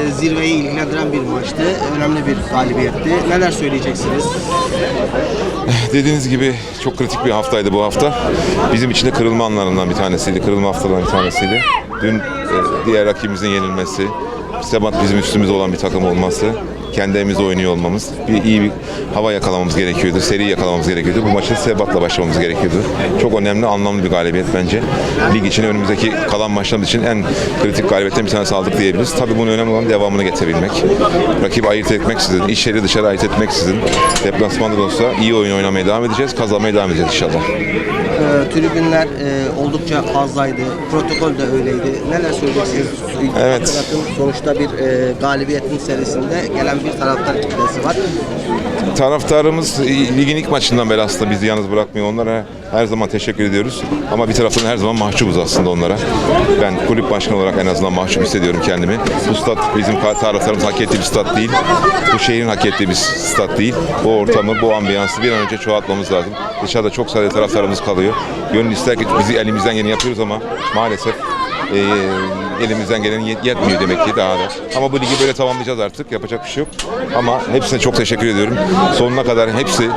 e, zirveyi ilgilendiren bir maçtı. Önemli bir galibiyetti. Neler söyleyeceksiniz? Dediğiniz gibi çok kritik bir haftaydı bu hafta. Bizim için de kırılma anlarından bir tanesiydi. Kırılma haftalarından bir tanesiydi. Dün e, diğer rakibimizin yenilmesi, Sebat bizim üstümüzde olan bir takım olması, kendi oynuyor olmamız, bir iyi bir hava yakalamamız gerekiyordu, seri yakalamamız gerekiyordu. Bu maçı Sebat'la başlamamız gerekiyordu. Çok önemli, anlamlı bir galibiyet bence. Lig için önümüzdeki kalan maçlarımız için en kritik galibiyetten bir tanesi aldık diyebiliriz. Tabii bunun önemli olan devamını getirebilmek. Rakibi ayırt etmeksizin, içeri dışarı ayırt etmeksizin deplasmanda da olsa iyi oyun oynamaya devam edeceğiz, kazanmaya devam edeceğiz inşallah. E, tribünler e, oldukça fazlaydı. Protokol de öyleydi. Neler söyleyeceksiniz? Evet. Hatırlatın, Sonuçta bir e, galibiyetin serisinde gelen bir taraftar kitlesi var. Taraftarımız ligin ilk maçından beri aslında bizi yalnız bırakmıyor. Onlara her zaman teşekkür ediyoruz. Ama bir taraftan her zaman mahcubuz aslında onlara. Ben kulüp başkanı olarak en azından mahcup hissediyorum kendimi. Bu stat bizim taraftarımız hak ettiği bir stat değil. Bu şehrin hak ettiği bir stat değil. Bu ortamı, bu ambiyansı bir an önce çoğaltmamız lazım. Dışarıda çok sayıda taraftarımız kalıyor. Gönül ister ki bizi elimizden geleni yapıyoruz ama maalesef e, elimizden gelen yet- yetmiyor demek ki daha da. Ama bu ligi böyle tamamlayacağız artık. Yapacak bir şey yok. Ama hepsine çok teşekkür ediyorum. Sonuna kadar hepsi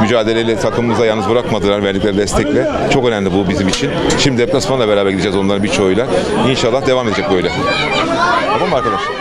mücadeleyle takımımıza yalnız bırakmadılar verdikleri destekle. Çok önemli bu bizim için. Şimdi deplasmanla beraber gideceğiz onların birçoğuyla. İnşallah devam edecek böyle. Tamam mı arkadaşlar?